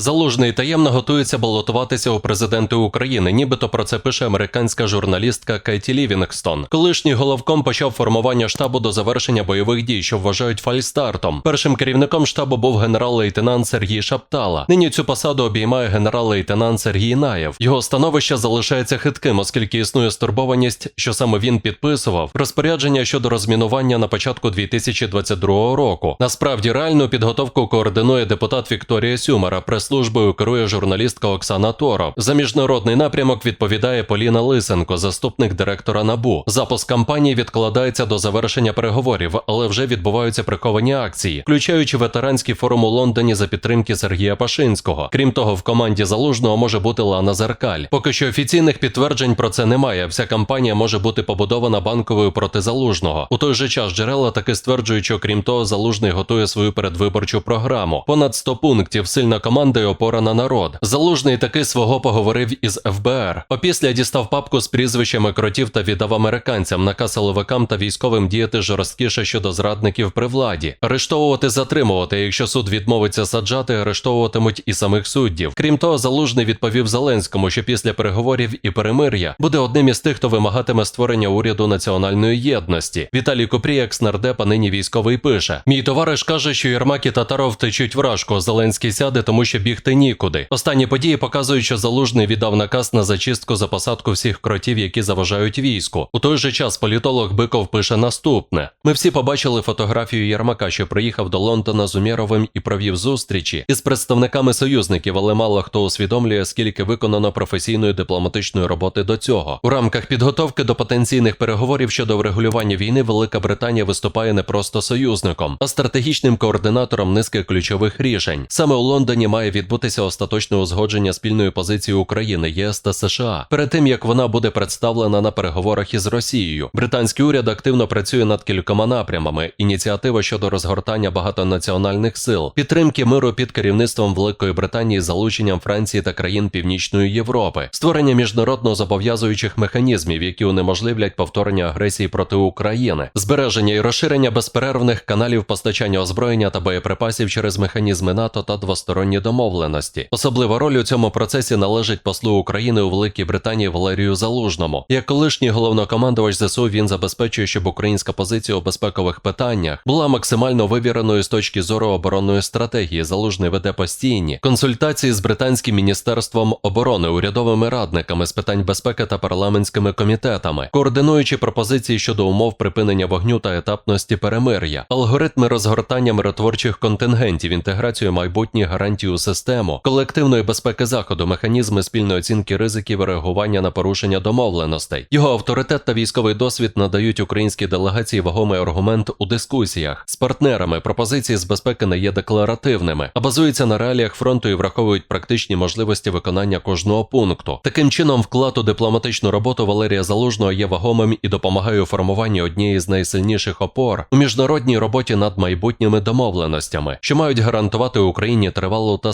Залужний таємно готується балотуватися у президенти України, нібито про це пише американська журналістка Кеті Лівінгстон. Колишній головком почав формування штабу до завершення бойових дій, що вважають фальстартом. Першим керівником штабу був генерал-лейтенант Сергій Шаптала. Нині цю посаду обіймає генерал-лейтенант Сергій Наєв. Його становище залишається хитким, оскільки існує стурбованість, що саме він підписував розпорядження щодо розмінування на початку 2022 року. Насправді реальну підготовку координує депутат Вікторія Сюмара. Прес-службою керує журналістка Оксана Торо. За міжнародний напрямок відповідає Поліна Лисенко, заступник директора НАБУ. Запуск кампанії відкладається до завершення переговорів, але вже відбуваються приховані акції, включаючи ветеранський форум у Лондоні за підтримки Сергія Пашинського. Крім того, в команді залужного може бути Лана Зеркаль. Поки що офіційних підтверджень про це немає. Вся кампанія може бути побудована банковою проти залужного. У той же час джерела таки стверджують, що крім того, залужний готує свою передвиборчу програму. Понад 100 пунктів, сильна команда і опора на народ. Залужний таки свого поговорив із ФБР. Опісля дістав папку з прізвищами кротів та віддав американцям, наказ силовикам та військовим діяти жорсткіше щодо зрадників при владі, арештовувати, затримувати. Якщо суд відмовиться саджати, арештовуватимуть і самих суддів. Крім того, залужний відповів Зеленському, що після переговорів і перемир'я буде одним із тих, хто вимагатиме створення уряду національної єдності. Віталій Купрій, екс-нардеп, нині військовий пише: Мій товариш каже, що Єрмак і Татаров втечуть вражко. Зеленський сяде, тому що бігти нікуди. Останні події показують, що залужний віддав наказ на зачистку за посадку всіх кротів, які заважають війську. У той же час політолог Биков пише наступне: ми всі побачили фотографію Єрмака, що приїхав до Лондона з Умєровим і провів зустрічі із представниками союзників, але мало хто усвідомлює, скільки виконано професійної дипломатичної роботи до цього. У рамках підготовки до потенційних переговорів щодо врегулювання війни Велика Британія виступає не просто союзником, а стратегічним координатором низки ключових рішень. Саме у Лондоні має відбутися остаточне узгодження спільної позиції України, ЄС та США перед тим як вона буде представлена на переговорах із Росією. Британський уряд активно працює над кількома напрямами: ініціатива щодо розгортання багатонаціональних сил, підтримки миру під керівництвом Великої Британії, залученням Франції та країн Північної Європи, створення міжнародно зобов'язуючих механізмів, які унеможливлять повторення агресії проти України, збереження і розширення безперервних каналів постачання озброєння та боєприпасів через механізми НАТО та двосторонні домовленості. Особлива роль у цьому процесі належить послу України у Великій Британії Валерію Залужному. Як колишній головнокомандувач ЗСУ він забезпечує, щоб українська позиція у безпекових питаннях була максимально вивіреною з точки зору оборонної стратегії. Залужний веде постійні консультації з британським міністерством оборони, урядовими радниками з питань безпеки та парламентськими комітетами, координуючи пропозиції щодо умов припинення вогню та етапності перемир'я, алгоритми розгортання миротворчих контингентів, інтеграцію майбутніх гарантій у систему, колективної безпеки заходу, механізми спільної оцінки ризиків і реагування на порушення домовленостей. Його авторитет та військовий досвід надають українській делегації вагомий аргумент у дискусіях з партнерами. Пропозиції з безпеки не є декларативними, а базуються на реаліях фронту і враховують практичні можливості виконання кожного пункту. Таким чином, вклад у дипломатичну роботу Валерія Залужного є вагомим і допомагає у формуванні однієї з найсильніших опор у міжнародній роботі над майбутніми домовленостями, що мають гарантувати Україні тривалу та